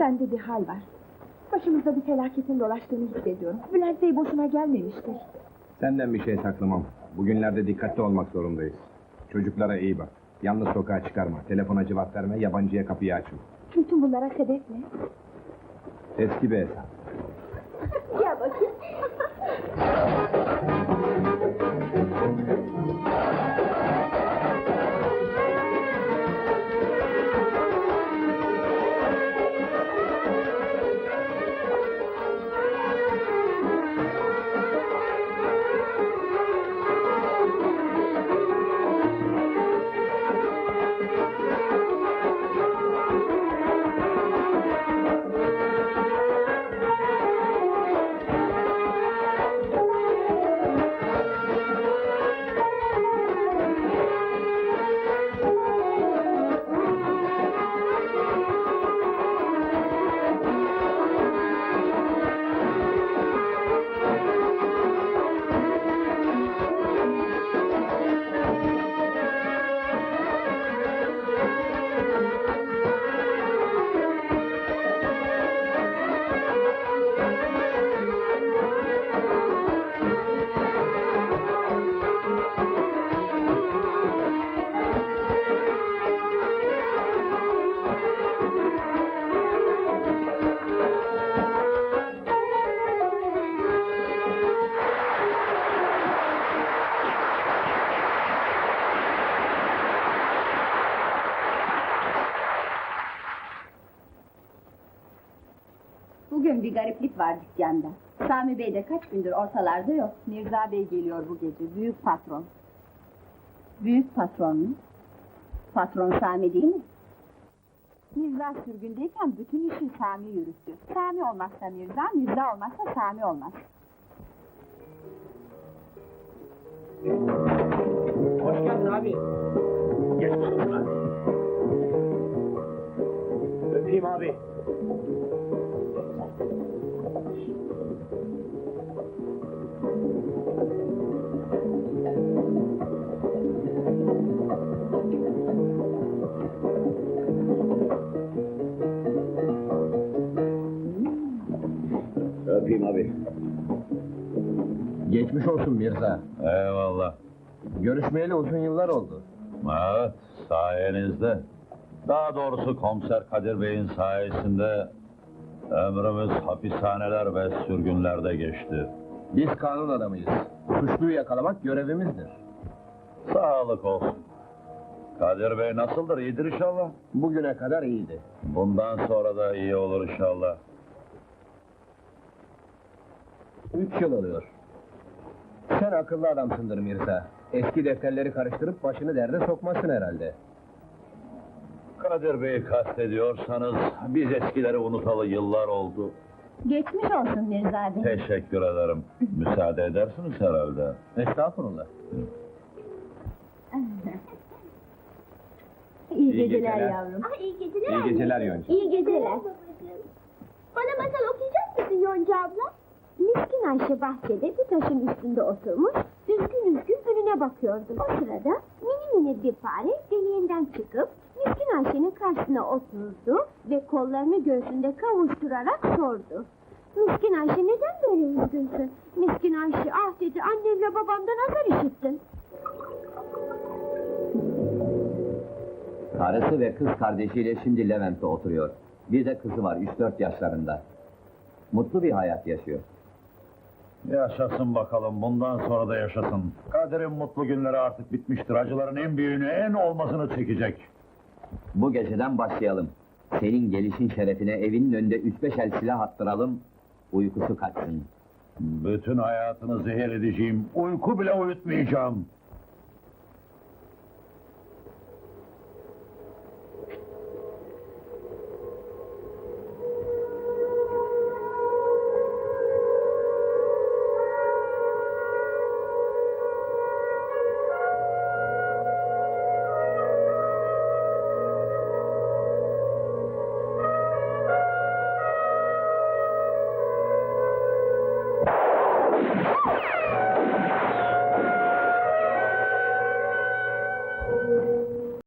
Bende bir hal var. Başımızda bir felaketin dolaştığını hissediyorum. Bülent Bey boşuna gelmemiştir. Senden bir şey saklamam. Bugünlerde dikkatli olmak zorundayız. Çocuklara iyi bak. Yalnız sokağa çıkarma. Telefona cevap verme, yabancıya kapıyı açma. Bütün bunlara sebep ne? Eski bir hesap. Gel bakayım. Bugün bir gariplik var dükkanda. Sami Bey de kaç gündür ortalarda yok. Mirza Bey geliyor bu gece, büyük patron. Büyük patron mu? Patron Sami değil mi? Mirza sürgündeyken bütün işi Sami yürüttü. Sami olmazsa Mirza, Mirza olmazsa Sami olmaz. Hoş geldin abi. Geç. Öpeyim abi. Abi. Geçmiş olsun Mirza. Eyvallah. Görüşmeyeli uzun yıllar oldu. Evet, sayenizde. Daha doğrusu komiser Kadir Bey'in sayesinde ömrümüz hapishaneler ve sürgünlerde geçti. Biz kanun adamıyız. Suçluyu yakalamak görevimizdir. Sağlık olsun. Kadir Bey nasıldır? İyidir inşallah. Bugüne kadar iyiydi. Bundan sonra da iyi olur inşallah. Üç yıl oluyor. Sen akıllı adamsındır Mirza. Eski defterleri karıştırıp başını derde sokmasın herhalde. Kadir Bey'i kastediyorsanız biz eskileri unutalı yıllar oldu. Geçmiş olsun Mirza Bey. Teşekkür ederim. Müsaade edersiniz herhalde. Estağfurullah. İyi, İyi geceler, geceler. yavrum. Ah iyi geceler İyi geceler Yonca. İyi geceler. Bana masal okuyacak mısın Yonca abla? Miskin Ayşe bahçede bir taşın üstünde oturmuş, üzgün üzgün önüne bakıyordu. O sırada mini mini bir fare deliğinden çıkıp Miskin Ayşe'nin karşısına oturdu ve kollarını göğsünde kavuşturarak sordu. Miskin Ayşe neden böyle üzgünsün? Miskin Ayşe ah dedi annemle babamdan azar işittim. Karısı ve kız kardeşiyle şimdi Levent'te oturuyor. Bir de kızı var 3-4 yaşlarında. Mutlu bir hayat yaşıyor. Yaşasın bakalım, bundan sonra da yaşasın. Kadir'in mutlu günleri artık bitmiştir. Acıların en büyüğünü, en olmasını çekecek. Bu geceden başlayalım. Senin gelişin şerefine evinin önünde 3-5 el silah attıralım. Uykusu kaçsın. Bütün hayatını zehir edeceğim, uyku bile uyutmayacağım.